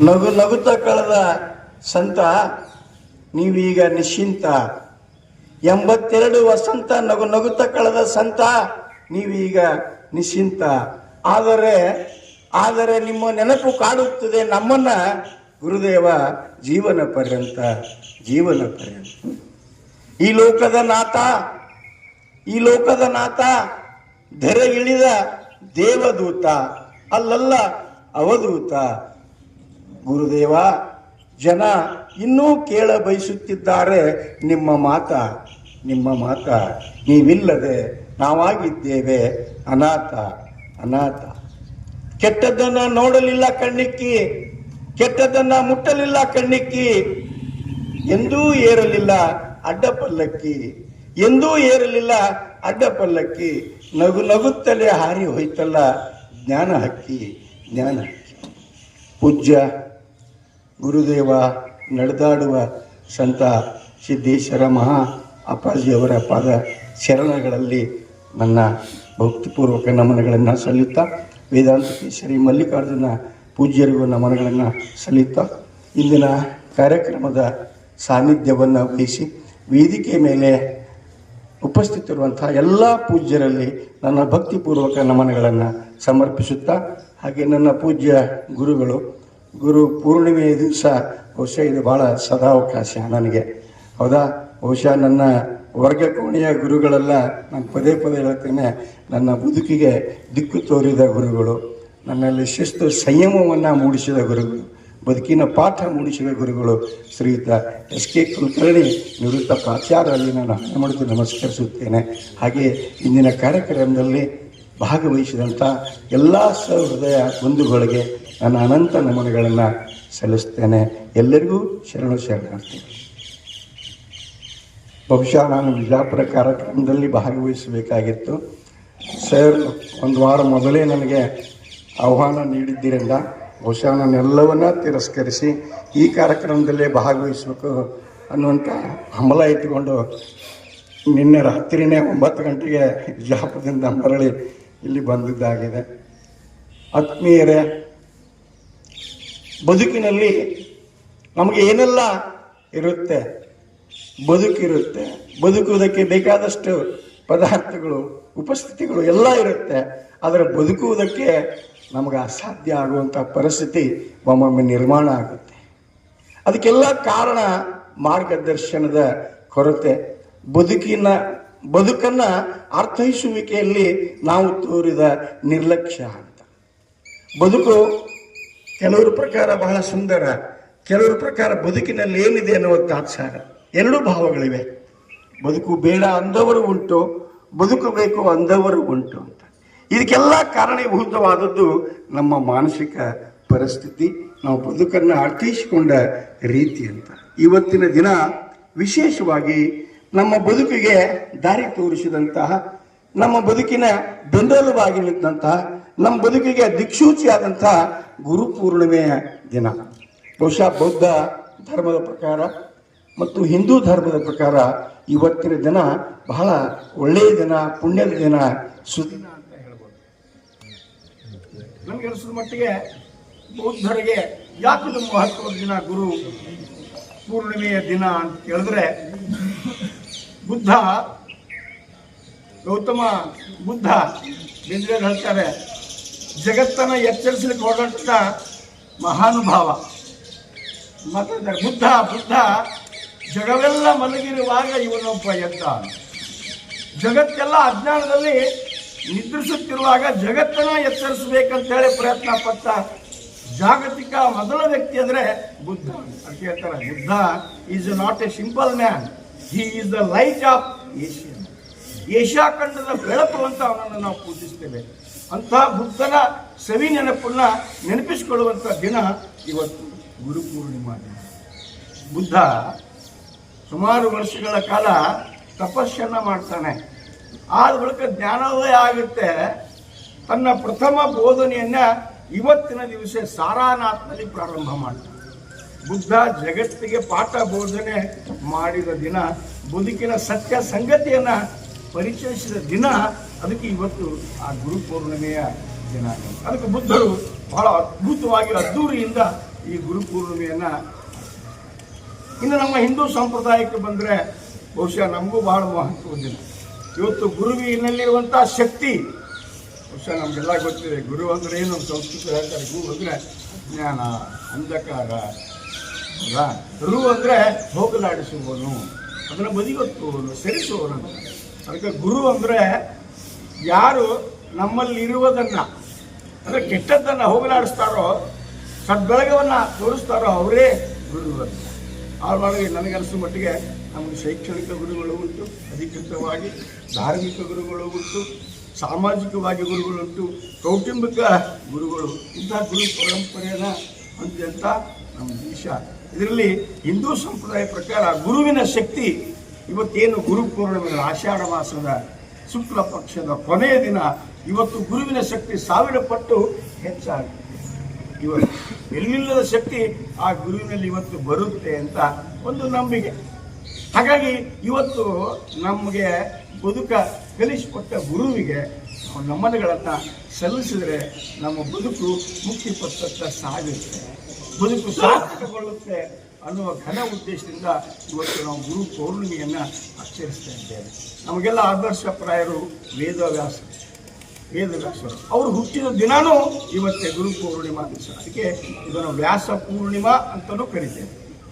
ನಗು ನಗುತ್ತ ಕಳೆದ ಸಂತ ನೀವೀಗ ನಿಶ್ಚಿಂತ. ಎಂಬತ್ತೆರಡು ವಸಂತ ನಗು ನಗುತ್ತ ಕಳೆದ ಸಂತ ನೀವೀಗ ನಿಶ್ಚಿಂತ. ಆದರೆ ಆದರೆ ನಿಮ್ಮ ನೆನಪು ಕಾಡುತ್ತದೆ ನಮ್ಮನ್ನ ಗುರುದೇವ ಜೀವನ ಪರ್ಯಂತ ಜೀವನ ಪರ್ಯಂತ. ಈ ಲೋಕದ ನಾಥ, ಈ ಲೋಕದ ನಾಥ ಧರೆ ಇಳಿದ ದೇವದೂತ, ಅಲ್ಲಲ್ಲ ಅವಧೂತ. ಗುರುದೇವ, ಜನ ಇನ್ನೂ ಕೇಳ ಬಯಸುತ್ತಿದ್ದಾರೆ ನಿಮ್ಮ ಮಾತ ನಿಮ್ಮ ಮಾತ. ನೀವಿಲ್ಲದೆ ನಾವಾಗಿದ್ದೇವೆ. ಅನಾಥ ಅನಾಥ. ಕೆಟ್ಟದ್ದನ್ನ ನೋಡಲಿಲ್ಲ ಕಣ್ಣಿಕ್ಕಿ ಕೆಟ್ಟದನ್ನ ಮುಟ್ಟಲಿಲ್ಲ ಕಣ್ಣಿಕ್ಕಿ. ಎಂದೂ ಏರಲಿಲ್ಲ ಅಡ್ಡ ಪಲ್ಲಕ್ಕಿ ಎಂದೂ ಏರಲಿಲ್ಲ ಅಡ್ಡ ಪಲ್ಲಕ್ಕಿ ನಗು ನಗುತ್ತಲೇ ಹಾರಿ ಹೋಯ್ತಲ್ಲ ಜ್ಞಾನ ಹಕ್ಕಿ ಜ್ಞಾನ ಹಕ್ಕಿ. ಪೂಜ್ಯ ಗುರುದೇವ ನಡೆದಾಡುವ ಸಂತ ಸಿದ್ದೇಶ್ವರ ಮಹಾ ಅಪ್ಪಾಜಿಯವರ ಪಾದ ಶರಣಗಳಲ್ಲಿ ನನ್ನ ಭಕ್ತಿಪೂರ್ವಕ ನಮನಗಳನ್ನು ಸಲ್ಲುತ್ತಾ ವೇದಾಂತ ಶ್ರೀ ಮಲ್ಲಿಕಾರ್ಜುನ ಪೂಜ್ಯರಿಗೂ ನಮನಗಳನ್ನು ಸಲ್ಲುತ್ತಾ ಇಂದಿನ ಕಾರ್ಯಕ್ರಮದ ಸಾನ್ನಿಧ್ಯವನ್ನು ವಹಿಸಿ ವೇದಿಕೆ ಮೇಲೆ ಉಪಸ್ಥಿತಿರುವಂತಹ ಎಲ್ಲ ಪೂಜ್ಯರಲ್ಲಿ ನನ್ನ ಭಕ್ತಿಪೂರ್ವಕ ನಮನಗಳನ್ನು ಸಮರ್ಪಿಸುತ್ತಾ ಹಾಗೆ ನನ್ನ ಪೂಜ್ಯ ಗುರುಗಳು ಗುರು ಪೂರ್ಣಿಮೆಯ ದಿವಸ ಬಹುಶಃ ಇದು ಭಾಳ ಸದಾವಕಾಶ ನನಗೆ. ಹೌದಾ? ಬಹುಶಃ ನನ್ನ ವರ್ಗ ಕೋಣೆಯ ಗುರುಗಳೆಲ್ಲ ನಾನು ಪದೇ ಪದೇ ಹೇಳ್ತೇನೆ, ನನ್ನ ಬದುಕಿಗೆ ದಿಕ್ಕು ತೋರಿದ ಗುರುಗಳು, ನನ್ನಲ್ಲಿ ಶಿಸ್ತು ಸಂಯಮವನ್ನು ಮೂಡಿಸಿದ ಗುರುಗಳು, ಬದುಕಿನ ಪಾಠ ಮೂಡಿಸಿದ ಗುರುಗಳು, ಶ್ರೀಯುತ ಎಸ್ ಕೆ ಕುಲಕರ್ಣಿ ನಿವೃತ್ತ ಪ್ರಾಚಾರ್ಯರಲ್ಲಿ ನಾನು ಹಣ ಮಾಡಿದ್ದು ನಮಸ್ಕರಿಸುತ್ತೇನೆ. ಹಾಗೆ ಇಂದಿನ ಕಾರ್ಯಕ್ರಮದಲ್ಲಿ ಭಾಗವಹಿಸಿದಂಥ ಎಲ್ಲ ಸಹೃದಯ ಬಂಧುಗಳಿಗೆ ನನ್ನ ಅನಂತ ನಮನಗಳನ್ನು ಸಲ್ಲಿಸ್ತೇನೆ. ಎಲ್ಲರಿಗೂ ಶರಣು ಶರಣಾರ್ಥಿ. ಬಹುಶಃ ನಾನು ವಿಜಾಪುರ ಕಾರ್ಯಕ್ರಮದಲ್ಲಿ ಭಾಗವಹಿಸಬೇಕಾಗಿತ್ತು. ಸರ್, ಒಂದು ವಾರ ಮೊದಲೇ ನನಗೆ ಆಹ್ವಾನ ನೀಡಿದ್ದರಿಂದ ಬಹುಶಃ ನಾನು ಎಲ್ಲವನ್ನ ತಿರಸ್ಕರಿಸಿ ಈ ಕಾರ್ಯಕ್ರಮದಲ್ಲೇ ಭಾಗವಹಿಸಬೇಕು ಅನ್ನುವಂಥ ಹಂಬಲ ಇಟ್ಟುಕೊಂಡು ನಿನ್ನೆ ರಾತ್ರಿನೇ ಒಂಬತ್ತು ಗಂಟೆಗೆ ವಿಜಾಪುರದಿಂದ ಮರಳಿ ಇಲ್ಲಿ ಬಂದಿದ್ದಾಗಿದೆ. ಆತ್ಮೀಯರೇ ಬದುಕಿನಲ್ಲಿ ನಮಗೆ ಏನೆಲ್ಲ ಇರುತ್ತೆ? ಬದುಕಿರುತ್ತೆ. ಬದುಕುವುದಕ್ಕೆ ಬೇಕಾದಷ್ಟು ಪದಾರ್ಥಗಳು, ಉಪಸ್ಥಿತಿಗಳು ಎಲ್ಲ ಇರುತ್ತೆ. ಆದರೆ ಬದುಕುವುದಕ್ಕೆ ನಮಗೆ ಅಸಾಧ್ಯ ಆಗುವಂಥ ಪರಿಸ್ಥಿತಿ ಒಮ್ಮೊಮ್ಮೆ ನಿರ್ಮಾಣ ಆಗುತ್ತೆ. ಅದಕ್ಕೆಲ್ಲ ಕಾರಣ ಮಾರ್ಗದರ್ಶನದ ಕೊರತೆ. ಬದುಕಿನ, ಬದುಕನ್ನು ಅರ್ಥೈಸುವಿಕೆಯಲ್ಲಿ ನಾವು ತೋರಿದ ನಿರ್ಲಕ್ಷ್ಯ ಅಂತ. ಬದುಕು ಕೆಲವರ ಪ್ರಕಾರ ಬಹಳ ಸುಂದರ, ಕೆಲವರ ಪ್ರಕಾರ ಬದುಕಿನಲ್ಲಿ ಏನಿದೆ ಅನ್ನುವ ತಾತ್ಸಾರ. ಎರಡೂ ಭಾವಗಳಿವೆ. ಬದುಕು ಬೇಡ ಅಂದವರು ಉಂಟು ಬದುಕಬೇಕು ಅಂದವರು ಉಂಟು ಅಂತ. ಇದಕ್ಕೆಲ್ಲ ಕಾರಣೀಭೂತವಾದದ್ದು ನಮ್ಮ ಮಾನಸಿಕ ಪರಿಸ್ಥಿತಿ. ನಾವು ಬದುಕನ್ನು ಅರ್ಥೈಸಿಕೊಂಡ ರೀತಿ ಅಂತ. ಇವತ್ತಿನ ದಿನ ವಿಶೇಷವಾಗಿ ನಮ್ಮ ಬದುಕಿಗೆ ದಾರಿ ತೋರಿಸಿದಂತಹ, ನಮ್ಮ ಬದುಕಿನ ಬೆಂಬಲವಾಗಿ ನಿಂತಹ ನಮ್ಮ ಬದುಕಿಗೆ ದಿಕ್ಸೂಚಿಯಾದಂತಹ ಗುರು ಪೂರ್ಣಿಮೆಯ ದಿನ. ಬಹುಶಃ ಬೌದ್ಧ ಧರ್ಮದ ಪ್ರಕಾರ ಮತ್ತು ಹಿಂದೂ ಧರ್ಮದ ಪ್ರಕಾರ ಇವತ್ತಿನ ದಿನ ಬಹಳ ಒಳ್ಳೆಯ ದಿನ, ಪುಣ್ಯದ ದಿನ, ಸುದಿನ ಅಂತ ಹೇಳ್ಬೋದು. ನನಗೆ ಮಟ್ಟಿಗೆ ಬೌದ್ಧರಿಗೆ ಯಾಕಿದು ಮಹತ್ವದ ದಿನ ಗುರು ಪೂರ್ಣಿಮೆಯ ದಿನ ಅಂತ ಹೇಳಿದ್ರೆ ಬುದ್ಧ, ಗೌತಮ ಬುದ್ಧ ಬಿಂದ್ರೆ ಹೇಳ್ತಾರೆ ಜಗತ್ತನ್ನ ಎಚ್ಚರಿಸಲಿಕ್ಕೆ ಹೊರಟ ಮಹಾನುಭಾವ. ಮತ್ತೆ ಬುದ್ಧ ಬುದ್ಧ, ಜಗವೆಲ್ಲ ಮಲಗಿರುವಾಗ ಇವನೊಬ್ಬ ಎದ್ದ ಜಗತ್ತೆಲ್ಲ ಅಜ್ಞಾನದಲ್ಲಿ ನಿದ್ರಿಸುತ್ತಿರುವಾಗ ಜಗತ್ತನ್ನ ಎಚ್ಚರಿಸಬೇಕಂತೇಳಿ ಪ್ರಯತ್ನ ಪಟ್ಟ ಜಾಗತಿಕ ಮೊದಲ ವ್ಯಕ್ತಿ ಅಂದರೆ ಬುದ್ಧ. ಅಂತ ಹೇಳ್ತಾರೆ, Buddha is not a simple man. He is the light of Asia. Asia ಖಂಡದ ಬೆಳಕು ಅಂತ ಅವನನ್ನು ನಾವು ಪೂಜಿಸ್ತೇವೆ. ಅಂತಹ ಬುದ್ಧನ ಸವಿ ನೆನಪನ್ನ ನೆನಪಿಸಿಕೊಳ್ಳುವಂಥ ದಿನ ಇವತ್ತು ಗುರುಪೂರ್ಣಿಮಾ ದಿನ. ಬುದ್ಧ ಸುಮಾರು ವರ್ಷಗಳ ಕಾಲ ತಪಸ್ಸನ್ನ ಮಾಡ್ತಾನೆ. ಆದ ಬಳಿಕ ಜ್ಞಾನೋದಯ ಆಗುತ್ತೆ. ತನ್ನ ಪ್ರಥಮ ಬೋಧನೆಯನ್ನ ಇವತ್ತಿನ ದಿವಸ ಸಾರಾನಾಥ್ನಲ್ಲಿ ಪ್ರಾರಂಭ ಮಾಡ್ತಾನೆ. ಬುದ್ಧ ಜಗತ್ತಿಗೆ ಪಾಠ ಬೋಧನೆ ಮಾಡಿದ ದಿನ ಬದುಕಿನ ಸತ್ಯ ಸಂಗತಿಯನ್ನ ಪರಿಚಯಿಸಿದ ದಿನ ಅದಕ್ಕೆ ಇವತ್ತು ಆ ಗುರು ಪೂರ್ಣಿಮೆಯ ದಿನ ಅದಕ್ಕೆ ಬುದ್ಧರು ಬಹಳ ಅದ್ಭುತವಾಗಿ ಅದ್ದೂರಿಯಿಂದ ಈ ಗುರು ಪೂರ್ಣಿಮೆಯನ್ನು ಇನ್ನು ನಮ್ಮ ಹಿಂದೂ ಸಂಪ್ರದಾಯಕ್ಕೆ ಬಂದರೆ ಬಹುಶಃ ನಮಗೂ ಬಹಳ ಮಹತ್ವ ದಿನ ಇವತ್ತು ಗುರುವಿನಲ್ಲಿರುವಂಥ ಶಕ್ತಿ, ಬಹುಶಃ ನಮಗೆಲ್ಲ ಗೊತ್ತಿದೆ, ಗುರು ಅಂದರೆ ಏನು ಸಂಸ್ಕೃತ ಹೇಳ್ತಾರೆ, ಗುರು ಅಂದರೆ ಜ್ಞಾನ, ಅಂಧಕಾರ, ರು ಅಂದರೆ ಹೋಗಲಾಡಿಸುವನು ಅದನ್ನು ಬದಿಗೊತ್ತುವವನು, ಸರಿಸುವವನು ಅಂತ. ಅದಕ್ಕೆ ಗುರು ಅಂದರೆ ಯಾರು ನಮ್ಮಲ್ಲಿರುವುದನ್ನು, ಅಂದರೆ ಕೆಟ್ಟದ್ದನ್ನು ಹೋಗಲಾಡಿಸ್ತಾರೋ, ಸದ್ಬೆಳಗವನ್ನು ತೋರಿಸ್ತಾರೋ ಅವರೇ ಗುರು ಅಂತ. ನನಗೆ ನನಗನ್ನಿಸೋ ಮಟ್ಟಿಗೆ ನಮಗೆ ಶೈಕ್ಷಣಿಕ ಗುರುಗಳು ಉಂಟು, ಅಧಿಕೃತವಾಗಿ ಧಾರ್ಮಿಕ ಗುರುಗಳು ಉಂಟು, ಸಾಮಾಜಿಕವಾಗಿ ಗುರುಗಳುಂಟು ಕೌಟುಂಬಿಕ ಗುರುಗಳು ಇಂಥ ಗುರು ಪರಂಪರೆಯನ್ನು ಹೊಂದಿದಂಥ ನಮ್ಮ ದೇಶ. ಇದರಲ್ಲಿ ಹಿಂದೂ ಸಂಪ್ರದಾಯ ಪ್ರಕಾರ ಗುರುವಿನ ಶಕ್ತಿ ಇವತ್ತೇನು ಗುರು ಪೂರ್ಣಿಮೆ ಆಷಾಢ ಮಾಸದ ಶುಕ್ಲ ಪಕ್ಷದ ಕೊನೆಯ ದಿನ, ಇವತ್ತು ಗುರುವಿನ ಶಕ್ತಿ ಸಾವಿರ ಪಟ್ಟು ಹೆಚ್ಚಾಗಿದೆ. ಇವತ್ತು ಎಲ್ಲಿಲ್ಲದ ಶಕ್ತಿ ಆ ಗುರುವಿನಲ್ಲಿ ಇವತ್ತು ಬರುತ್ತೆ ಅಂತ ಒಂದು ನಂಬಿಕೆ. ಹಾಗಾಗಿ ಇವತ್ತು ನಮಗೆ ಬದುಕ ಕಲಿಸಿಕೊಟ್ಟ ಗುರುವಿಗೆ ನಮನಗಳನ್ನು ಸಲ್ಲಿಸಿದರೆ ನಮ್ಮ ಬದುಕು ಮುಕ್ತಿ ಪಟ್ಟ ಸಾಗುತ್ತೆ. ಬದುಕು ಸಾರ್ಥಕಗೊಳ್ಳುತ್ತೆ. ಅನ್ನುವ ಘನ ಉದ್ದೇಶದಿಂದ ಇವತ್ತು ನಾವು ಗುರು ಪೌರ್ಣಿಮೆಯನ್ನು ಆಚರಿಸ್ತಾ ಇದ್ದೇವೆ. ನಮಗೆಲ್ಲ ಆದರ್ಶಪ್ರಾಯರು ವೇದವ್ಯಾಸ ವೇದವ್ಯಾಸರು. ಅವರು ಹುಟ್ಟಿದ ದಿನಾನೂ ಇವತ್ತೇ ಗುರು ಪೌರ್ಣಿಮಾ ದಿವಸ. ಅದಕ್ಕೆ ಇದನ್ನು ವ್ಯಾಸ ಪೂರ್ಣಿಮಾ ಅಂತಲೂ ಕರಿತೇವೆ.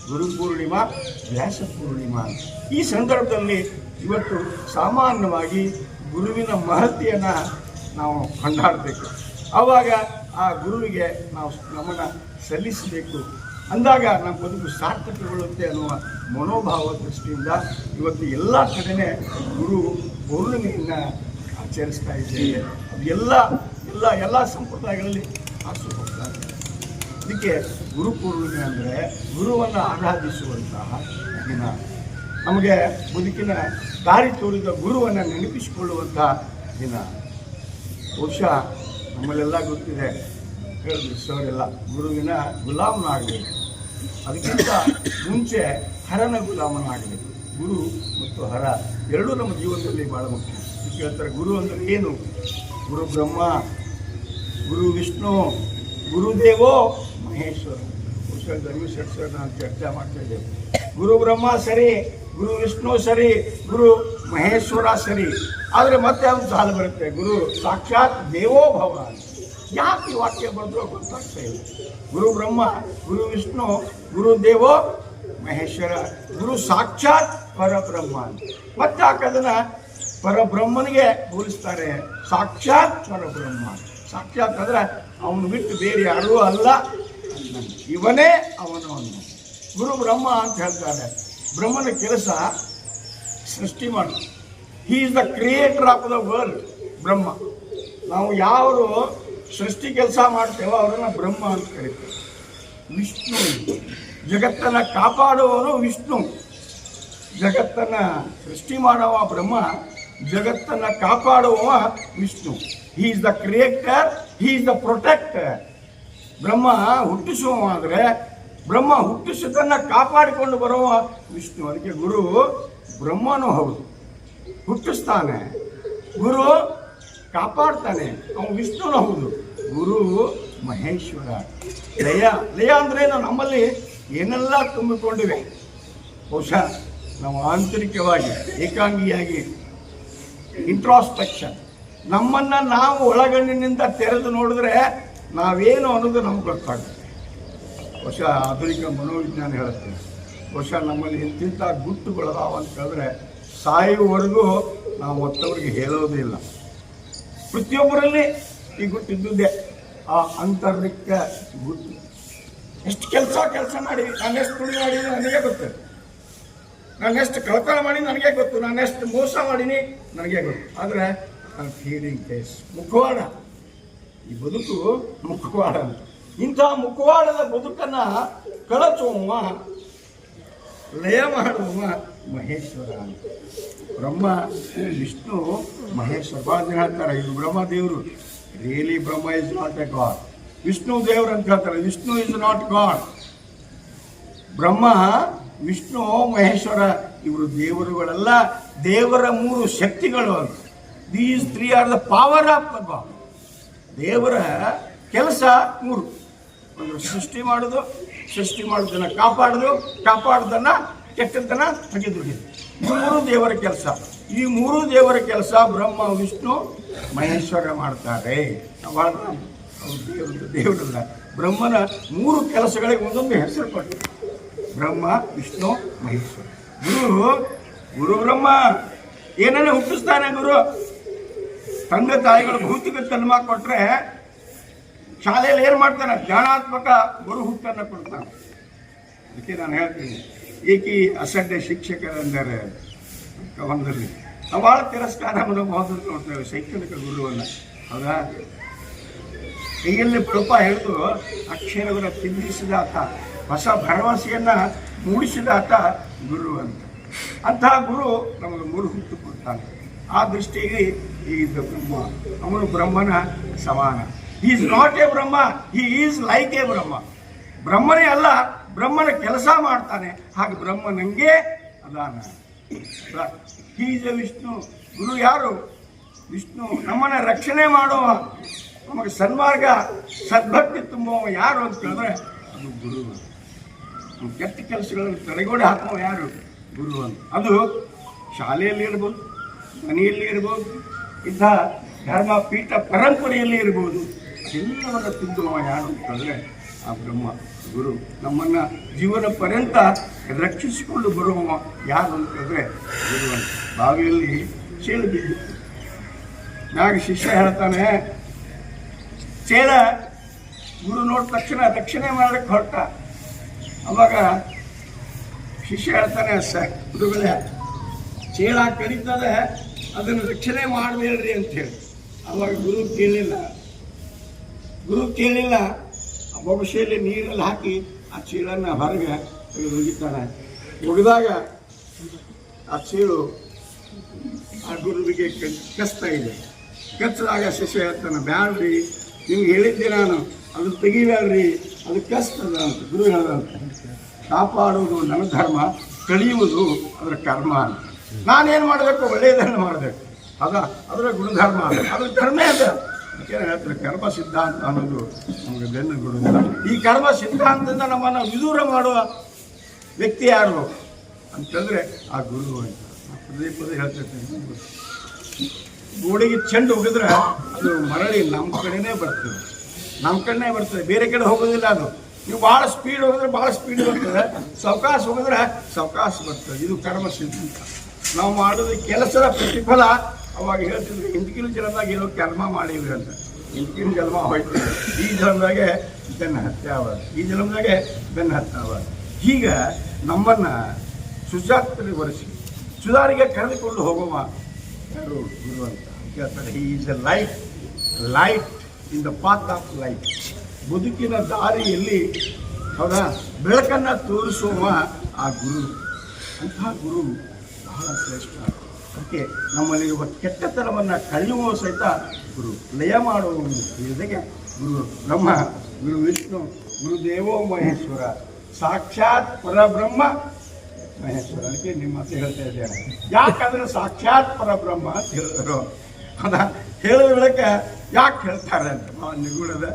ಗುರು ಪೂರ್ಣಿಮಾ, ವ್ಯಾಸ ಪೂರ್ಣಿಮಾ ಈ ಸಂದರ್ಭದಲ್ಲಿ ಇವತ್ತು ಸಾಮಾನ್ಯವಾಗಿ ಗುರುವಿನ ಮಹತಿಯನ್ನು ನಾವು ಕೊಂಡಾಡಬೇಕು ಆವಾಗ ಆ ಗುರುವಿಗೆ ನಾವು ನಮನ ಸಲ್ಲಿಸಬೇಕು ಅಂದಾಗ ನಮ್ಮ ಬದುಕು ಸಾರ್ಥಕಗೊಳ್ಳುತ್ತೆ ಅನ್ನುವ ಮನೋಭಾವ ದೃಷ್ಟಿಯಿಂದ ಇವತ್ತು ಎಲ್ಲ ಕಡೆನೇ ಗುರು ಪೌರ್ಣಿಮೆಯನ್ನು ಆಚರಿಸ್ತಾ ಇದ್ದೇವೆ. ಎಲ್ಲ ಎಲ್ಲ ಎಲ್ಲ ಸಂಪ್ರದಾಯಗಳಲ್ಲಿ ಆಸು ಹೋಗ್ತಾ ಇದೆ ಅದಕ್ಕೆ ಗುರು ಪೂರ್ಣಿಮೆ ಅಂದರೆ ಗುರುವನ್ನು ಆರಾಧಿಸುವಂತಹ ದಿನ. ನಮಗೆ ಬದುಕಿನ ದಾರಿ ತೋರಿದ ಗುರುವನ್ನು ನೆನಪಿಸಿಕೊಳ್ಳುವಂಥ ದಿನ. ಬಹುಶಃ ನಮ್ಮಲ್ಲೆಲ್ಲ ಗೊತ್ತಿದೆ. ಹೇಳಿದ್ರು ಸರ್ ಎಲ್ಲ, ಗುರುವಿನ ಗುಲಾಮನಾಗಬೇಕು. ಅದಕ್ಕಿಂತ ಮುಂಚೆ ಹರನ ಗುಲಾಮನಾಗಬೇಕು ಗುರು ಮತ್ತು ಹರ ಎರಡೂ ನಮ್ಮ ಜೀವನದಲ್ಲಿ ಭಾಳ ಮುಖ್ಯ. ಹೇಳ್ತಾರೆ ಗುರು ಅಂದರೆ ಏನು? ಗುರು ಬ್ರಹ್ಮ, ಗುರು ವಿಷ್ಣು, ಗುರುದೇವೋ ಮಹೇಶ್ವರ. ಬಹುಶಃ ಧರ್ಮೇಶ್ವರ ಸರ್ ನಾನು ಚರ್ಚೆ ಮಾಡ್ತಾ ಇದ್ದೇವೆ. ಗುರು ಬ್ರಹ್ಮ ಸರಿ, ಗುರು ವಿಷ್ಣು ಸರಿ, ಗುರು ಮಹೇಶ್ವರ ಸರಿ. ಆದರೆ ಮತ್ತೆ ಒಂದು ಸಾಲು ಬರುತ್ತೆ. ಗುರು ಸಾಕ್ಷಾತ್ ದೇವೋ ಭವ. ಯಾಕೆ ವಾಕ್ಯ ಬಂದರೂ ಗೊತ್ತಾಗ್ತಾ ಇಲ್ಲ. ಗುರು ಬ್ರಹ್ಮ, ಗುರು ವಿಷ್ಣು, ಗುರು ದೇವೋ, ಮಹೇಶ್ವರ, ಗುರು ಸಾಕ್ಷಾತ್ ಪರಬ್ರಹ್ಮ. ಮತ್ತೆ ಹಾಕೋದನ್ನ ಪರಬ್ರಹ್ಮನಿಗೆ ಹೋಲಿಸ್ತಾರೆ? ಸಾಕ್ಷಾತ್ ಪರಬ್ರಹ್ಮ. ಸಾಕ್ಷಾತ್ ಅಂದರೆ ಅವನು ಬಿಟ್ಟು ಬೇರೆ ಯಾರೂ ಅಲ್ಲ. ಇವನೇ ಅವನು ಅನ್ನ ಗುರು ಬ್ರಹ್ಮ ಅಂತ ಹೇಳ್ತಾರೆ. ಬ್ರಹ್ಮನ ಕೆಲಸ ಸೃಷ್ಟಿ ಮಾಡೋದು. He is the creator of the world Brahma. ನಾವು ಯಾರು ಸೃಷ್ಟಿ ಕೆಲಸ ಮಾಡ್ತೇವೋ ಅವರನ್ನ ಬ್ರಹ್ಮ ಅಂತ ಕರೀತೇವೆ ವಿಷ್ಣು. ಜಗತ್ತನ್ನು ಕಾಪಾಡುವವನು ವಿಷ್ಣು. ಜಗತ್ತನ್ನ ಸೃಷ್ಟಿ ಮಾಡುವ ಬ್ರಹ್ಮ, ಜಗತ್ತನ್ನ ಕಾಪಾಡುವವ Vishnu. He is the creator he is the protector Brahma ಹುಟ್ಟಿಸುವ ಆದರೆ ಬ್ರಹ್ಮ ಹುಟ್ಟಿಸಿದ್ದನ್ನು ಕಾಪಾಡಿಕೊಂಡು ಬರುವ ವಿಷ್ಣು. ಅದಕ್ಕೆ ಗುರು ಬ್ರಹ್ಮನೂ ಹೌದು. ಹುಟ್ಟಿಸ್ತಾನೆ. ಗುರು ಕಾಪಾಡ್ತಾನೆ. ಅವನು ವಿಷ್ಣುನು ಹೌದು. ಗುರು ಮಹೇಶ್ವರ. ಲಯ ಲಯ ಅಂದ್ರೆ ನಮ್ಮಲ್ಲಿ ಏನೆಲ್ಲ ತುಂಬಿಕೊಂಡಿವೆ. ಬಹುಶಃ ನಾವು ಆಂತರಿಕವಾಗಿ, ಏಕಾಂಗಿಯಾಗಿ ಇಂಟ್ರಾಸ್ಪೆಕ್ಷನ್ ನಮ್ಮನ್ನು ನಾವು ಒಳಗಣ್ಣಿನಿಂದ ತೆರೆದು ನೋಡಿದ್ರೆ ನಾವೇನು ಅನ್ನೋದು ನಮ್ಗೆ ಗೊತ್ತಾಗುತ್ತೆ. ಬಹುಶಃ ಆಧುನಿಕ ಮನೋವಿಜ್ಞಾನ ಹೇಳುತ್ತೆ. ಬಹುಶಃ ನಮ್ಮಲ್ಲಿ ಇಂತಿಂಥ ಗುಟ್ಟುಗಳದಾವ ಅಂತ ಹೇಳಿದ್ರೆ ಸಾಯುವವರೆಗೂ ನಾವು ಒತ್ತವರಿಗೆ ಹೇಳೋದೇ ಇಲ್ಲ. ಪ್ರತಿಯೊಬ್ಬರಲ್ಲಿ ಈ ಗೊತ್ತಿದ್ದುದೆ ಆ ಅಂತರ್ಕ ಗೊತ್ತು ಎಷ್ಟು ಕೆಲಸ ಕೆಲಸ ಮಾಡಿ ನಾನು ಎಷ್ಟು ತುಳಿ ನನಗೆ ಗೊತ್ತು. ನಾನು ಎಷ್ಟು ಕಳ್ತನ ಮಾಡಿ ನನಗೆ ಗೊತ್ತು. ನಾನು ಎಷ್ಟು ಮೋಸ ಮಾಡೀನಿ ನನಗೆ ಗೊತ್ತು. ಆದರೆ ನಾನು ಫೀಲಿಂಗ್ ಫೇಸ್ ಮುಖವಾಡ. ಈ ಬದುಕು ಮುಖವಾಡ ಅಂತ. ಇಂಥ ಮುಖವಾಡದ ಬದುಕನ್ನು ಕಳಚುವ, ಲಯ ಮಾಡುವ ಮಹೇಶ್ವರ ಅಂತ. ಬ್ರಹ್ಮ, ವಿಷ್ಣು, ಮಹೇಶ್ವರ ಹೇಳ್ತಾರೆ ಇದು ಬ್ರಹ್ಮ ದೇವರು. Really Brahma is not a god Vishnu ದೇವ್ರು ಅಂತ ಹೇಳ್ತಾರೆ Vishnu is not god Brahma Vishnu Maheshwara ಇವರು ದೇವರುಗಳೆಲ್ಲ, ದೇವರ ಮೂರು ಶಕ್ತಿಗಳು ಅಂತ these three are the power of the god ದೇವರ ಕೆಲಸ ಮೂರು. ಒಂದು ಸೃಷ್ಟಿ ಮಾಡೋದು, ಸೃಷ್ಟಿ ಮಾಡೋದನ್ನ ಕಾಪಾಡೋದು, ಕಾಪಾಡೋದನ್ನ, ಕೆಟ್ಟದ್ದನ್ನ ತೆಗೆದು ಇದು ಮೂರು ದೇವರ ಕೆಲಸ. ಈ ಮೂರು ದೇವರ ಕೆಲಸ ಬ್ರಹ್ಮ, ವಿಷ್ಣು, ಮಹೇಶ್ವರ ಮಾಡ್ತಾರೆ. ದೇವರು ದೇವರಲ್ಲ ಬ್ರಹ್ಮನ ಮೂರು ಕೆಲಸಗಳಿಗೆ ಒಂದೊಂದು ಹೆಸರು ಕೊಟ್ಟು ಬ್ರಹ್ಮ, ವಿಷ್ಣು, ಮಹೇಶ್ವರ. ಗುರು ಗುರು ಬ್ರಹ್ಮ. ಏನನ್ನ ಹುಟ್ಟಿಸ್ತಾನೆ ಗುರು? ತಂದೆ ತಾಯಿಗಳು ಭೌತಿಕ ಜನ್ಮ ಕೊಟ್ಟರೆ ಶಾಲೆಯಲ್ಲಿ ಏನು ಮಾಡ್ತಾನೆ? ಜ್ಞಾನಾತ್ಮಕ ಗುರು ಹುಟ್ಟನ್ನು ಕೊಡ್ತಾನೆ. ಅದಕ್ಕೆ ನಾನು ಹೇಳ್ತೀನಿ. ಏಕಿ ಅಸಡ್ಡೆ ಶಿಕ್ಷಕರೆಂದರೆ ಕವನದಲ್ಲಿ ನಾವು ಭಾಳ ತಿರಸ್ಕಾರ ಮನೋಭಾವದಲ್ಲಿ ನೋಡ್ತೇವೆ, ಶೈಕ್ಷಣಿಕ ಗುರುವನ್ನ. ಹೌದಾ? ಕೈಯಲ್ಲಿ ಪ್ರೂಪ ಹಿಡಿದು ಅಕ್ಷರಗಳ ತಿನ್ನಿಸಿದ ಆತ, ಹೊಸ ಭರವಸೆಯನ್ನ ಮೂಡಿಸಿದ ಆತ ಗುರು ಅಂತ. ಅಂತಹ ಗುರು ನಮಗೆ ಮೂರು ಹುಟ್ಟು ಕೊಡ್ತಾನೆ. ಆ ದೃಷ್ಟಿಗೆ ಈ ಬ್ರಹ್ಮ. ಅವನು ಬ್ರಹ್ಮನ ಸಮಾನ. Is not a Brahma he is like a Brahma. ಬ್ರಹ್ಮನೇ ಅಲ್ಲ, ಬ್ರಹ್ಮನ ಕೆಲಸ ಮಾಡ್ತಾನೆ. ಹಾಗೆ ಬ್ರಹ್ಮನಂಗೆ ಅದಾನ ಎ ವಿಷ್ಣು, ಗುರು ಯಾರು? ವಿಷ್ಣು, ನಮ್ಮನ್ನ ರಕ್ಷಣೆ ಮಾಡುವ, ನಮಗೆ ಸನ್ಮಾರ್ಗ, ಸದ್ಭಕ್ತಿ ತುಂಬುವ ಯಾರು ಅಂತ ಹೇಳಿದ್ರೆ ಅದು ಗುರು. ಕೆಟ್ಟ ಕೆಲಸಗಳನ್ನು ತಡೆಗೋಡೆ ಹಾಕುವ ಯಾರು? ಗುರು ಅಂತ. ಅದು ಶಾಲೆಯಲ್ಲಿ ಇರ್ಬೋದು, ಮನೆಯಲ್ಲಿ ಇರ್ಬೋದು, ಇಂಥ ಧರ್ಮ, ಪೀಠ, ಪರಂಪರೆಯಲ್ಲಿ ಇರ್ಬೋದು ಎಲ್ಲವನ್ನು ತುಂಬುವ ಯಾರು ಅಂತ ಹೇಳಿದ್ರೆ ಆ ಬ್ರಹ್ಮ, ಗುರು, ನಮ್ಮನ್ನ ಜೀವನ ಪರ್ಯಂತ ರಕ್ಷಿಸಿಕೊಂಡು ಬರುವ ಯಾರು ಅಂತ ಹೇಳಿದ್ರೆ ಗುರು ಅಂತ ಬಾವಿಯಲ್ಲಿ ಚೇಳು ಬಿದ್ದಿತ್ತು ನಾಗ ಶಿಷ್ಯ ಹೇಳ್ತಾನೆ, ಚೇಳ, ಗುರು ನೋಡಿದ ತಕ್ಷಣ ರಕ್ಷಣೆ ಮಾಡಕ್ಕೆ ಹೊರಟ. ಅವಾಗ ಶಿಷ್ಯ ಹೇಳ್ತಾನೆ, ಸ, ಗುರುಗಳೇ, ಚೇಳ ಕರೀತದೆ, ಅದನ್ನು ರಕ್ಷಣೆ ಮಾಡಬೇಡ್ರಿ ಅಂತ ಹೇಳಿ. ಅವಾಗ ಗುರು ಕೇಳಿಲ್ಲ. ಗುರು ಕೇಳಿಲ್ಲ. ಬೊಗಸೆಯಲ್ಲಿ ನೀರಲ್ಲಿ ಹಾಕಿ ಆ ಚೀಲನ್ನು ಹೊರಗೆ ತೆಗೆದು ಒಗಿತಾನೆ ಆ ಚೀಳು ಆ ಗುರುವಿಗೆ ಕಚ್ತಾ ಇದೆ. ಕಚ್ಚಿದಾಗ ಶಿಷ್ಯ ಹೇಳ್ತಾನೆ, ಬ್ಯಾಡ್ರಿ ನಿಮ್ಗೆ ಹೇಳಿದ್ದೆ ನಾನು. ಅದನ್ನು ತೆಗಿಬೇಡ್ರಿ ಅದು ಕಸ್ತದ ಅಂತ ಗುರು ಹೇಳ್ದಂತ. ಕಾಪಾಡುವುದು ನನ್ನ ಧರ್ಮ ಕಳಿಯುವುದು ಅದರ ಕರ್ಮ ಅಂತ. ನಾನೇನು ಮಾಡಬೇಕು? ಒಳ್ಳೆಯದನ್ನು ಮಾಡಬೇಕು. ಅದ, ಅದರ ಗುಣಧರ್ಮ. ಅದು. ಅದ್ರ ಧರ್ಮ ಅದ ಅದಕ್ಕೆ ಹೇಳ್ತಾರೆ ಕರ್ಮ ಸಿದ್ಧಾಂತ ಅನ್ನೋದು ನಮಗೆ ಬೆನ್ನು ಗುರುವಿಲ್ಲ ಈ ಕರ್ಮ ಸಿದ್ಧಾಂತದಿಂದ ನಮ್ಮನ್ನು ವಿದೂರ ಮಾಡುವ ವ್ಯಕ್ತಿ ಯಾರು ಅಂತಂದ್ರೆ ಆ ಗುರು ಅಂತ. ಪದೇ ಪದೇ ಹೇಳ್ತಿರ್ತೀನಿ ಗೋಡೆಗೆ ಚೆಂಡು ಹೋಗಿದ್ರೆ ಅದು ಮರಳಿ ನಮ್ಮ ಕಡೆನೇ ಬರ್ತದೆ. ನಮ್ಮ ಕಡೆನೇ ಬರ್ತದೆ. ಬೇರೆ ಕಡೆ ಹೋಗೋದಿಲ್ಲ ಅದು. ನೀವು ಭಾಳ ಸ್ಪೀಡ್ ಹೋಗಿದ್ರೆ ಭಾಳ ಸ್ಪೀಡ್ ಬರ್ತದೆ. ಸಾವಕಾಶ ಹೋಗಿದ್ರೆ ಸಾವಕಾಶ ಬರ್ತದೆ. ಇದು ಕರ್ಮ ಸಿದ್ಧಾಂತ. ನಾವು ಮಾಡೋದು ಕೆಲಸದ ಪ್ರತಿಫಲ ಅವಾಗ ಹೇಳ್ತಿದ್ರು ಹಿಂದಿನ ಜನದಾಗ ಏನೋ ಕರ್ಮ ಮಾಡಿವಿ ಅಂತ. ಹಿಂದಿನ ಜನ್ಮ ಹೋಯ್ತು ಈ ಜನ್ಮದಾಗೆ ಬೆನ್ನ ಹತ್ಯಾವ ಈ ಜನ್ಮದಾಗೆ ಬೆನ್ನ ಹತ್ತಾವ ಈಗ ನಮ್ಮನ್ನ ಸುಜಾತ್ರಿ ಒರೆಸಿ ಸುಧಾರಿಗೆ ಕರೆದುಕೊಂಡು ಹೋಗುವ ಯಾರು ಗುರು ಅಂತ ಕೇಳ್ತಾರೆ he is a light light in the path of life ಬದುಕಿನ ದಾರಿಯಲ್ಲಿ ಹೌದಾ ಬೆಳಕನ್ನು ತೋರಿಸುವ ಆ ಗುರು ಅಂತಹ ಗುರು ಬಹಳ ಶ್ರೇಷ್ಠ ಅದಕ್ಕೆ ನಮ್ಮಲ್ಲಿರುವ ಕೆಟ್ಟತನವನ್ನು ಕಳೆಯುವ ಸಹಿತ ಗುರು ಲಯ ಮಾಡುವ ಒಂದು ಜೊತೆಗೆ ಗುರು ಬ್ರಹ್ಮ, ಗುರು ವಿಷ್ಣು ಗುರುದೇವೋ ಮಹೇಶ್ವರ, ಸಾಕ್ಷಾತ್ ಪರಬ್ರಹ್ಮ ಮಹೇಶ್ವರ. ಅದಕ್ಕೆ ನಿಮ್ಮ ಮಾತು ಹೇಳ್ತಾ ಇದ್ದೇನೆ ಯಾಕಂದ್ರೆ ಸಾಕ್ಷಾತ್ ಪರಬ್ರಹ್ಮ ಅಂತ ಹೇಳಿದ್ರು ಅದ ಹೇಳಿದ ಯಾಕೆ ಹೇಳ್ತಾರೆ ಅಂತ? ನಿಗೂಢದ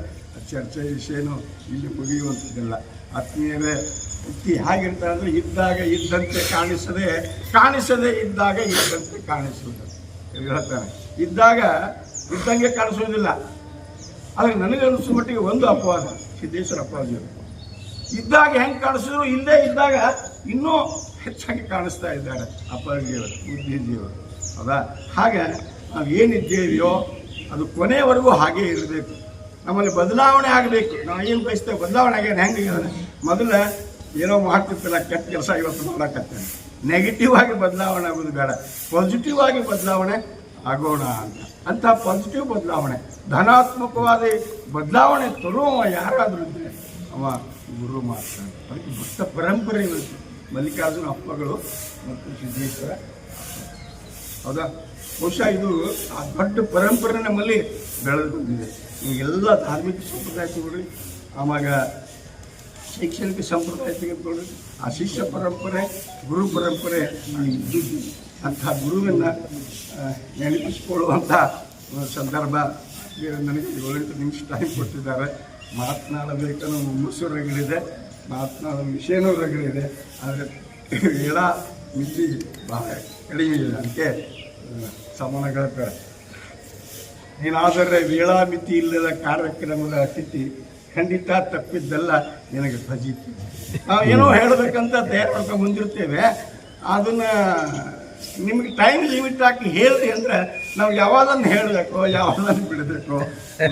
ಚರ್ಚೆ ವಿಷಯನೂ ಇಲ್ಲಿ ಮುಗಿಯುವಂಥದ್ದಿಲ್ಲ. ಆತ್ಮೀಯರೇ ಹೇಗಿರ್ತಾರೆ ಅಂದರೆ ಇದ್ದಾಗ ಇದ್ದಂತೆ ಕಾಣಿಸದೆ ಕಾಣಿಸದೆ ಇದ್ದಾಗ ಇದ್ದಂತೆ ಕಾಣಿಸುವುದು. ಹೇಳ್ತಾನೆ ಇದ್ದಾಗ ಇದ್ದಂಗೆ ಕಾಣಿಸೋದಿಲ್ಲ ಆದರೆ ನನಗೆ ಅನಿಸುವ ಮಟ್ಟಿಗೆ ಒಂದು ಅಪವಾದ, ಸಿದ್ದೇಶ್ವರ ಅಪವಾದ ಇದು. ಇದ್ದಾಗ ಹೆಂಗೆ ಕಾಣಿಸಿದ್ರು, ಇಲ್ಲೇ ಇದ್ದಾಗ ಇನ್ನೂ ಹೆಚ್ಚಾಗಿ ಕಾಣಿಸ್ತಾ ಇದ್ದಾರೆ ಅಪರಾಧಿಯವರು ಬುದ್ಧಿಜೀವರು ಹೌದಾ? ಹಾಗೆ ನಾವು ಏನಿದ್ದೇವೆಯೋ ಅದು ಕೊನೆಯವರೆಗೂ ಹಾಗೆ ಇರಬೇಕು. ನಮ್ಮಲ್ಲಿ ಬದಲಾವಣೆ ಆಗಬೇಕು. ನಾವು ಏನು ಬಯಸ್ತೇವೆ ಬದಲಾವಣೆ ಆಗ್ಯಾನೆ? ಹೆಂಗೆ ಮೊದಲ ಏನೋ ಮಾಡ್ತಿರ್ತಲ್ಲ ಕೆಟ್ಟ ಕೆಲಸ ಇವತ್ತು ಮಾಡಕತ್ತೇನೆ ನೆಗೆಟಿವ್ ಆಗಿ ಬದಲಾವಣೆ ಆಗೋದು ಬೇಡ. ಪಾಸಿಟಿವ್ ಆಗಿ ಬದಲಾವಣೆ ಆಗೋಣ ಅಂತ. ಅಂಥ ಪಾಸಿಟಿವ್ ಬದಲಾವಣೆ. ಧನಾತ್ಮಕವಾದ ಬದಲಾವಣೆ ತರುವವ ಯಾರಾದರೂ ಇದ್ರೆ ಅವ ಗುರು ಮಾತ್ರ. ಅದಕ್ಕೆ ಭಕ್ತ ಪರಂಪರೆ ಇವತ್ತು. ಮಲ್ಲಿಕಾರ್ಜುನ ಅಪ್ಪಗಳು ಮತ್ತು ಸಿದ್ದೇಶ್ವರ. ಹೌದಾ? ಬಹುಶಃ ಇದು ಆ ದೊಡ್ಡ ಪರಂಪರೆ ನಮ್ಮಲ್ಲಿ ಬೆಳೆದು ಬಂದಿದೆ. ಎಲ್ಲ ಧಾರ್ಮಿಕ ಸಂಪ್ರದಾಯಗಳು ಆಮಾಗ ಶೈಕ್ಷಣಿಕ ಸಂಪ್ರದಾಯ ತೆಗೆದುಕೊಂಡು ಆ ಶಿಷ್ಯ ಪರಂಪರೆ, ಗುರು ಪರಂಪರೆ ಇದ್ದಿದ್ದು ಅಂಥ ಗುರುವನ್ನು ನೆನಪಿಸಿಕೊಳ್ಳುವಂಥ ಸಂದರ್ಭ ನನಗೆ ಏಳೆಂಟು ನಿಮಿಷ ಟೈಮ್ ಕೊಟ್ಟಿದ್ದಾರೆ. ಮಾತನಾಡಬೇಕನ್ನೋ ಮುಗಿಸೋ ರಗಳಿದೆ ಮಾತನಾಡೋ ವಿಷಯನೂ ರಗಳಿದೆ ಆದರೆ ಎಲ್ಲ ಮಿತಿ ಬಹಳ ಕಡಿಮೆ ಇದೆ ಅದಕ್ಕೆ ಸಮಾನಗಳ ಬೇಡ ವೀಳಾ ಮಿತಿ ಇಲ್ಲದ ಕಾರ್ಯಕ್ರಮದ ಅತಿಥಿ, ಖಂಡಿತ ತಪ್ಪಿದ್ದಲ್ಲ. ನಿನಗೆ ಫಜೀತಿ ನಾವು ಏನೋ ಹೇಳಬೇಕಂತ ತಯಾರು ಮಾಡ್ಕೊಂಡು ಬಂದಿರ್ತೇವೆ. ಅದನ್ನ ನಿಮಗೆ ಟೈಮ್ ಲಿಮಿಟ್ ಹಾಕಿ ಹೇಳ್ರಿ ಅಂದ್ರೆ ನಾವು ಯಾವಾಗನ್ನು ಹೇಳಬೇಕು ಯಾವಾಗ ಬಿಡಬೇಕು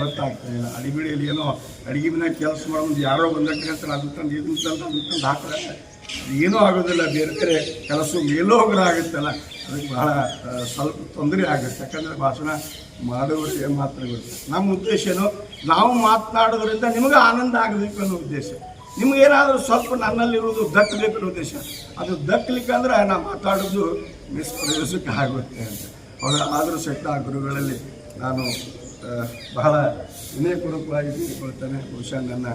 ಗೊತ್ತಾಗ್ತಾ ಇಲ್ಲ. ಅಡಿಬಿಡಿಯಲ್ಲಿ ಏನೋ ಅಡಿಗೆ ಮನ್ಯಾಗ ಕೆಲಸ ಮಾಡೋದು ಯಾರೋ ಬಂದಕ್ಕೆ ಅಂತ ಅದು ತಂದು ಇದು ತಂದು, ಅದು ತಂದು ಹಾಕ್ತಾರೆ. ಏನೂ ಆಗೋದಿಲ್ಲ, ಬೇರೆ ಬೇರೆ ಕೆಲಸ ಮೇಲೋಗ್ರ ಆಗುತ್ತಲ್ಲ. ಅದಕ್ಕೆ ಬಹಳ ಸ್ವಲ್ಪ ತೊಂದರೆ ಆಗುತ್ತೆ. ಯಾಕಂದರೆ ಭಾಷಣ ಮಾಡುವವರಿಗೆ ಮಾತ್ರ ಗೊತ್ತಿಲ್ಲ. ನಮ್ಮ ಉದ್ದೇಶ ಏನು? ನಾವು ಮಾತನಾಡೋದ್ರಿಂದ ನಿಮಗೆ ಆನಂದ ಆಗಬೇಕು ಅನ್ನೋ ಉದ್ದೇಶ. ನಿಮಗೇನಾದರೂ ಸ್ವಲ್ಪ ನನ್ನಲ್ಲಿರುವುದು ಅನ್ನೋ ಉದ್ದೇಶ. ಅದು ದಕ್ಕಲಿಕ್ಕೆ ಅಂದ್ರೆ ನಾನು ಮಾತಾಡೋದು ನಿಷ್ಪ್ರಯೋಜಕ ಆಗುತ್ತೆ ಅಂತ. ಅವರ ಆದರೂ ಸಹಿತ ಆ ಗುರುಗಳಲ್ಲಿ ನಾನು ಬಹಳ ವಿನಯಪೂರ್ವಕವಾಗಿ ತಿಳ್ಕೊಳ್ತೇನೆ ಬಹುಶಃ ನನ್ನ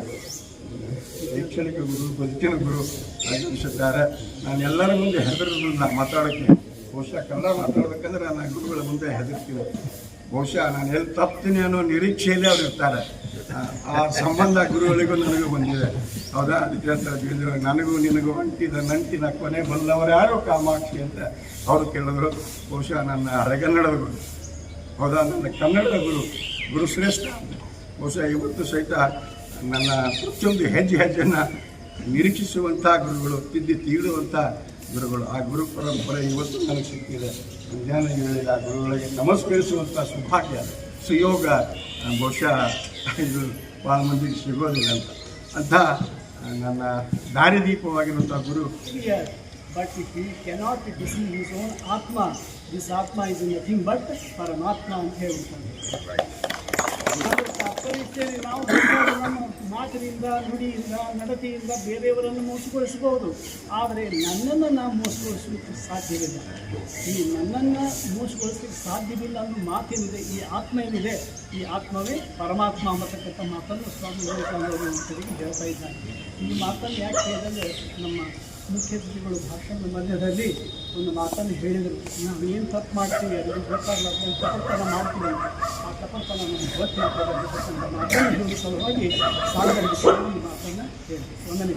ಶೈಕ್ಷಣಿಕ ಗುರು, ಬದುಕಿನ ಗುರು ಆಗಮಿಸಿದ್ದಾರೆ ನಾನು ಎಲ್ಲರ ಮುಂದೆ ಹೆದರೋದಿಲ್ಲ ಮಾತಾಡೋಕ್ಕೆ. ಬಹುಶಃ ಕನ್ನಡ ಮಾತಾಡಬೇಕಂದ್ರೆ ನಾನು ಗುರುಗಳ ಮುಂದೆ ಹೆದರ್ತೀನಿ. ಬಹುಶಃ ನಾನು ಎಲ್ಲಿ ತಪ್ತೀನಿ ಅನ್ನೋ ನಿರೀಕ್ಷೆಯಲ್ಲಿ ಅವ್ರು ಇರ್ತಾರೆ. ಆ- ಸಂಬಂಧ ಗುರುಗಳಿಗೂ ನನಗೂ ಬಂದಿದೆ. ಹೌದಾ? ಅದಕ್ಕೆ ಹೇಳ್ತಾರೆ ಬೀಳಿದ್ರು, ನನಗೂ ನಿನಗೂ ಅಂಟಿದ ನಂಟಿನ ಕೊನೆ ಬಲ್ಲವರು ಯಾರು ಕಾಮಾಕ್ಷಿ ಅಂತ ಅವರು ಕೇಳಿದ್ರು. ಬಹುಶಃ ನನ್ನ ಹಳೆಗನ್ನಡದ ಗುರು. ಹೌದಾ? ನನ್ನ ಕನ್ನಡದ ಗುರು ಗುರು ಶ್ರೇಷ್ಠ. ಬಹುಶಃ ಇವತ್ತು ಸಹಿತ ನನ್ನ ಪ್ರತಿಯೊಂದು ಹೆಜ್ಜೆ ಹೆಜ್ಜೆಯನ್ನು ನಿರೀಕ್ಷಿಸುವಂಥ ಗುರುಗಳು ತಿದ್ದಿ ತೀಡುವಂಥ ಗುರುಗಳು. ಆ ಗುರು ಪರಂಪರೆ ಇವತ್ತು ನನಗೆ ಸಿಕ್ಕಿದೆ. ಮುಂಜಾನೆ ಹೇಳಿದ ಆ ಗುರುಗಳಿಗೆ ನಮಸ್ಕರಿಸುವಂಥ ಸೌಭಾಗ್ಯ ಸುಯೋಗ ಬಹುಶಃ ಇದು ಭಾಳ ಮಂದಿಗೆ ಸಿಗೋದಿಲ್ಲ ಅಂತ. ಅಂಥ ನನ್ನ ದಾರಿದೀಪವಾಗಿರುವಂಥ ಗುರು. But if you cannot deceive use own atma this atma is nothing but paramatma ಅಂತ ಹೇಳ್ತಾರೆ ನಾವು ನಮ್ಮ ಮಾತಿನಿಂದ, ನುಡಿಯಿಂದ, ನಡತೆಯಿಂದ ಬೇರೆಯವರನ್ನು ಮೋಸಗೊಳಿಸಬಹುದು. ಆದರೆ ನನ್ನನ್ನು ನಾವು ಮೋಸಗೊಳಿಸಲಿಕ್ಕೆ ಸಾಧ್ಯವಿಲ್ಲ. ಈ ನನ್ನನ್ನು ಮೋಸಗೊಳಿಸಲಿಕ್ಕೆ ಸಾಧ್ಯವಿಲ್ಲ ಅನ್ನೋ ಮಾತೇನಿದೆ, ಈ ಆತ್ಮ ಏನಿದೆ ಈ ಆತ್ಮವೇ ಪರಮಾತ್ಮ ಅನ್ನತಕ್ಕಂಥ ಮಾತನ್ನು ಸ್ವಾಮಿ ವಿವೇಕಾನಂದರು ಹೇಳ್ತಾ ಇದ್ದಾರೆ. ಈ ಮಾತನ್ನು ಯಾಕೆ ಹೇಳಿದ್ರೆ, ನಮ್ಮ ಮುಖ್ಯಮಂತ್ರಿಗಳು ಭಾಷಣದ ಮಧ್ಯದಲ್ಲಿ ಒಂದು ಮಾತನ್ನು ಹೇಳಿದರು. ನಾವು ಏನು ತಪ್ಪು ಮಾಡ್ತೀವಿ? ಅದನ್ನು ಗೊತ್ತಾಗಲ್ಲ ತಪ್ಪನ್ನು ಮಾಡ್ತೀವಿ. ಆ ತಪಸ್ಸನ್ನು ನಮಗೆ ಗೊತ್ತಿಲ್ಲ ಮಾತನ್ನು ಹೇಳುವ ಸಲುವಾಗಿ ಸಾರ್ವಜನಿಕ ಈ ಮಾತನ್ನು ಹೇಳಿದ್ರು. ಒಂದನೇ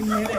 ಇನ್ನು ಮೇಲೆ